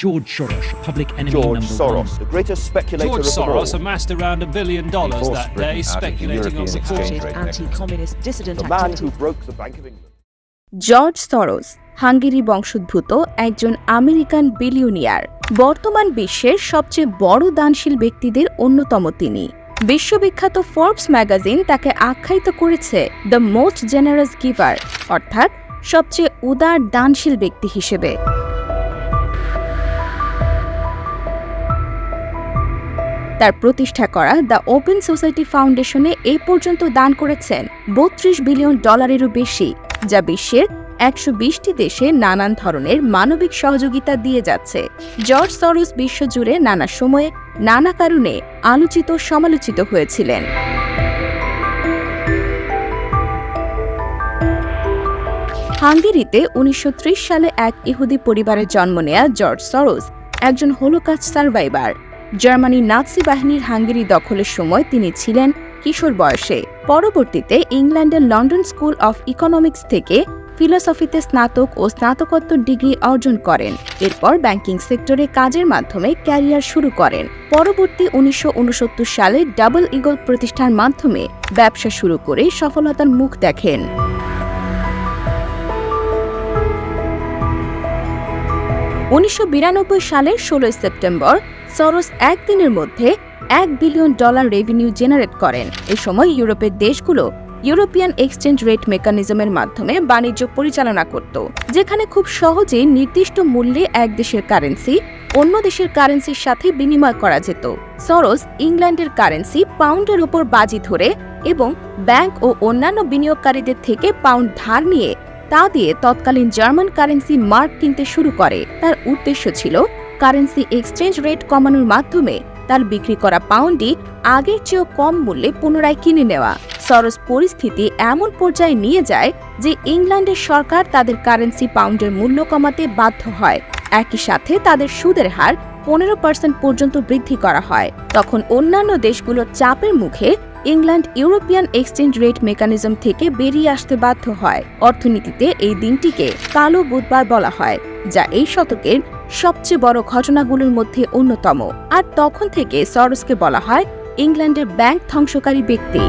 George Soros, public enemy George number Soros, one. the greatest speculator George of Soros all. amassed around a billion dollars that Britain day, the speculating on European support. exchange rate anti-communist dissident The man activity. who broke the Bank of England. George Soros Hungary বংশোদ্ভূত একজন American billionaire বর্তমান বিশ্বের সবচেয়ে বড় দানশীল ব্যক্তিদের অন্যতম তিনি বিশ্ববিখ্যাত ফোর্বস ম্যাগাজিন তাকে আখ্যায়িত করেছে দ্য মোস্ট জেনারেস গিভার অর্থাৎ সবচেয়ে উদার দানশীল ব্যক্তি হিসেবে তার প্রতিষ্ঠা করা দ্য ওপেন সোসাইটি ফাউন্ডেশনে এই পর্যন্ত দান করেছেন বত্রিশ বিলিয়ন ডলারেরও বেশি, যা বিশ্বের একশো বিশটি দেশে নানান ধরনের মানবিক সহযোগিতা দিয়ে যাচ্ছে। জর্জ সরোস বিশ্বজুড়ে নানা সময়ে নানা কারণে আলোচিত সমালোচিত হয়েছিলেন। হাঙ্গেরিতে উনিশশো ত্রিশ সালে এক ইহুদি পরিবারে জন্ম নেয়া জর্জ সরোস একজন হোলোকাস্ট সার্ভাইভার। জার্মানি নাৎসি বাহিনীর হাঙ্গেরি দখলের সময় তিনি ছিলেন কিশোর বয়সে। পরবর্তীতে ইংল্যান্ডের লন্ডন স্কুল অফ ইকোনমিক্স থেকে ফিলোসফিতে স্নাতক ও স্নাতকোত্তর ডিগ্রি অর্জন করেন। এরপর ব্যাংকিং সেক্টরে কাজের মাধ্যমে ক্যারিয়ার শুরু করেন। পরবর্তী উনিশশো উনসত্তর সালে ডাবল ইগল প্রতিষ্ঠার মাধ্যমে ব্যবসা শুরু করে সফলতার মুখ দেখেন। উনিশশো সালের ষোলোই সেপ্টেম্বর সরোস একদিনের মধ্যে এক বিলিয়ন ডলার রেভিনিউ জেনারেট করেন। এ সময় ইউরোপের দেশগুলো ইউরোপিয়ান এক্সচেঞ্জ রেট মেকানিজমের মাধ্যমে বাণিজ্য পরিচালনা করত, যেখানে খুব সহজে নির্দিষ্ট মূল্যে এক দেশের কারেন্সি অন্য দেশের কারেন্সির সাথে বিনিময় করা যেত। সরোস ইংল্যান্ডের কারেন্সি পাউন্ডের উপর বাজি ধরে এবং ব্যাংক ও অন্যান্য বিনিয়োগকারীদের থেকে পাউন্ড ধার নিয়ে তা দিয়ে তৎকালীন জার্মান কারেন্সি মার্ক কিনতে শুরু করে। তার উদ্দেশ্য ছিল কারেন্সি এক্সচেঞ্জ রেট কমানোর মাধ্যমে তার বিক্রি করা পাউন্ডই আগের চেয়েও কম মূল্যে পুনরায় কিনে নেওয়া। সরস পরিস্থিতি এমন পর্যায়ে নিয়ে যায় যে ইংল্যান্ডের সরকার তাদের কারেন্সি পাউন্ডের মূল্য কমাতে বাধ্য হয়। একই সাথে তাদের সুদের হার পনেরো পার্সেন্ট পর্যন্ত বৃদ্ধি করা হয়। তখন অন্যান্য দেশগুলোর চাপের মুখে England European exchange rate mechanism থেকে বেরিয়ে আসতে বাধ্য হয়। অর্থনীতিতে এই দিনটিকে কালো বুধবার বলা হয়, যা এই শতকের সবচেয়ে বড় ঘটনাগুলোর মধ্যে অন্যতম। আর তখন থেকে সরসকে বলা হয়, ইংল্যান্ডের ব্যাংক ধ্বংসকারী ব্যক্তি।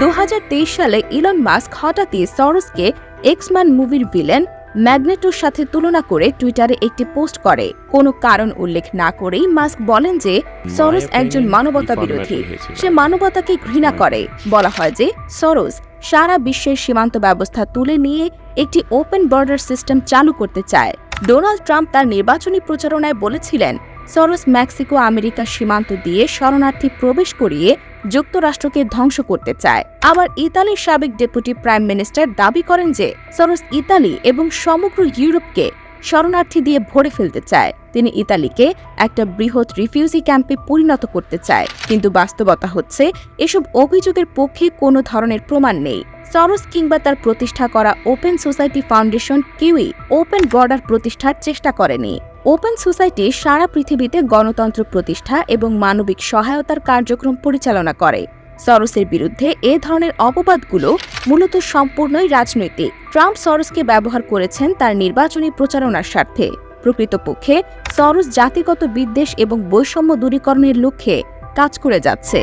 দু হাজার তেইশ সালে ইলন মাস্ক হঠাৎই সরসকে এক্সম্যান মুভির ভিলেন ম্যাগনেটোর সাথে তুলনা করে টুইটারে একটি পোস্ট করে। কোনো কারণ উল্লেখ না করেই মাস্ক বলেন যে সরস একজন মানবতা বিরোধী। সে মানবতাকে ঘৃণা করে। বলা হয় যে সরোস সারা বিশ্বের সীমান্ত ব্যবস্থা তুলে নিয়ে একটি ওপেন বর্ডার সিস্টেম চালু করতে চায়। ডোনাল্ড ট্রাম্প তার নির্বাচনী প্রচারণায় বলেছিলেন সরোস মেক্সিকো আমেরিকার সীমান্ত দিয়ে শরণার্থী প্রবেশ করিয়ে যুক্তরাষ্ট্রকে ধ্বংস করতে চায়। আবার ইতালির সাবেক ডেপুটি প্রাইম মিনিস্টার দাবি করেন যে, সরোস ইতালি এবং সমগ্র ইউরোপকে শরণার্থী দিয়ে ভরে ফেলতে চায়। তিনি ইতালিকে একটা বৃহৎ রিফিউজি ক্যাম্পে পরিণত করতে চায়। কিন্তু বাস্তবতা হচ্ছে, এসব অভিযোগের পক্ষে কোনো ধরনের প্রমাণ নেই। সরোস কিংবা তার প্রতিষ্ঠা করা ওপেন সোসাইটি ফাউন্ডেশন কেউই ওপেন বর্ডার প্রতিষ্ঠার চেষ্টা করেনি। ওপেন সোসাইটি সারা পৃথিবীতে গণতন্ত্র প্রতিষ্ঠা এবং মানবিক সহায়তার কার্যক্রম পরিচালনা করে। সরোসের বিরুদ্ধে এ ধরনের অপবাদগুলো মূলত সম্পূর্ণই রাজনৈতিক। ট্রাম্প সরোসকে ব্যবহার করেছেন তার নির্বাচনী প্রচারণার স্বার্থে। প্রকৃতপক্ষে সরোস জাতিগত বিদ্বেষ এবং বৈষম্য দূরীকরণের লক্ষ্যে কাজ করে যাচ্ছে।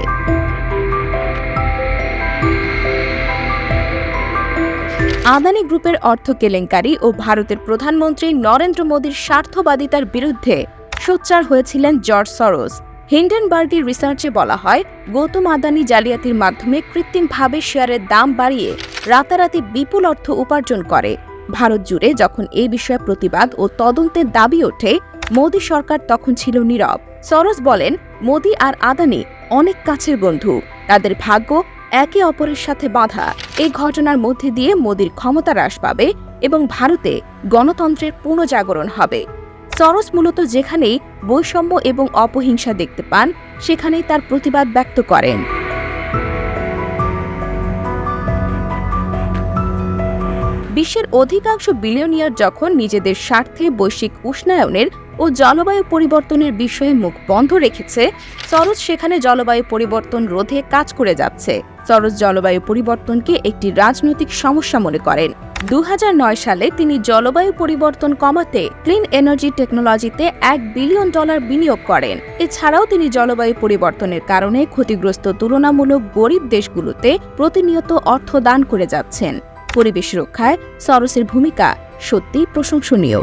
আদানি গ্রুপের অর্থ কেলেঙ্কারি ও ভারতের প্রধানমন্ত্রী নরেন্দ্র মোদীর স্বার্থবাদিতার বিরুদ্ধে সোচ্চার হয়েছিলেন জর্জ সরোস হিন্ডেনবার্গের রিসার্চে বলা হয়, গৌতম আদানি জালিয়াতির মাধ্যমে কৃত্রিমভাবে শেয়ারের দাম বাড়িয়ে রাতারাতি বিপুল অর্থ উপার্জন করে। ভারত জুড়ে যখন এই বিষয়ে প্রতিবাদ ও তদন্তের দাবি ওঠে, মোদী সরকার তখন ছিল নীরব। সরোজ বলেন, মোদী আর আদানি অনেক কাছের বন্ধু। তাদের ভাগ্য একে অপরের সাথে বাঁধা। এই ঘটনার মধ্যে দিয়ে মোদির ক্ষমতা হ্রাস পাবে এবং ভারতে গণতন্ত্রের পুনঃজাগরণ হবে। সরস মূলত যেখানেই বৈষম্য এবং অপহিংসা দেখতে পান, সেখানেই তার প্রতিবাদ ব্যক্ত করেন। বিশ্বের অধিকাংশ বিলিয়নিয়ার যখন নিজেদের স্বার্থে বৈশ্বিক উষ্ণায়নের ও জলবায়ু পরিবর্তনের বিষয়ে মুখ বন্ধ রেখেছে, সরোজ সেখানে জলবায়ু পরিবর্তন রোধে কাজ করে যাচ্ছে। সরোজ জলবায়ু পরিবর্তনকে একটি রাজনৈতিক সমস্যা মনে করেন। দু হাজার নয় সালে তিনি জলবায়ু পরিবর্তন কমাতে ক্লিন এনার্জি টেকনোলজিতে এক বিলিয়ন ডলার বিনিয়োগ করেন। এছাড়াও তিনি জলবায়ু পরিবর্তনের কারণে ক্ষতিগ্রস্ত তুলনামূলক গরিব দেশগুলোতে প্রতিনিয়ত অর্থ দান করে যাচ্ছেন। পরিবেশ রক্ষায় সরসের ভূমিকা সত্যিই প্রশংসনীয়।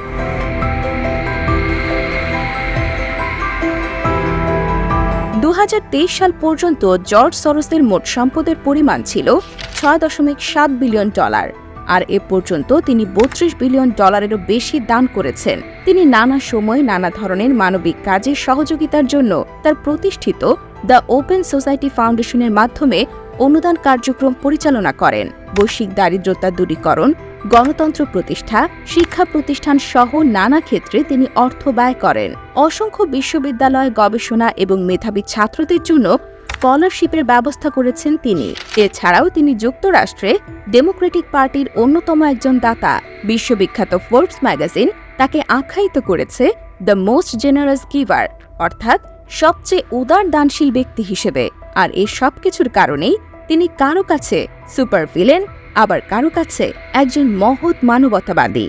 সাল পর্যন্ত জর্জ সরোসের মোট সম্পদের পরিমাণ ছিল ছয় দশমিক সাত বিলিয়ন ডলার। আর এ পর্যন্ত তিনি বত্রিশ বিলিয়ন ডলারেরও বেশি দান করেছেন। তিনি নানা সময় নানা ধরনের মানবিক কাজে সহযোগিতার জন্য তার প্রতিষ্ঠিত দ্য ওপেন সোসাইটি ফাউন্ডেশনের মাধ্যমে অনুদান কার্যক্রম পরিচালনা করেন। বৈশ্বিক দারিদ্রতা দূরীকরণ গণতন্ত্র প্রতিষ্ঠা, শিক্ষা প্রতিষ্ঠান সহ নানা ক্ষেত্রে তিনি অর্থ ব্যয় করেন। অসংখ্য বিশ্ববিদ্যালয় গবেষণা এবং মেধাবী ছাত্রদের জন্য স্কলারশিপের ব্যবস্থা করেছেন তিনি। এছাড়াও তিনি যুক্তরাষ্ট্রে ডেমোক্রেটিক পার্টির অন্যতম একজন দাতা। বিশ্ববিখ্যাত ফোর্বস ম্যাগাজিন তাকে আখ্যায়িত করেছে দ্য মোস্ট জেনারেস গিভার অর্থাৎ সবচেয়ে উদার দানশীল ব্যক্তি হিসেবে। আর এই সব কিছুর কারণেই তিনি কারও কাছে সুপার ভিলেন আবার কারও কাছে একজন মহৎ মানবতাবাদী।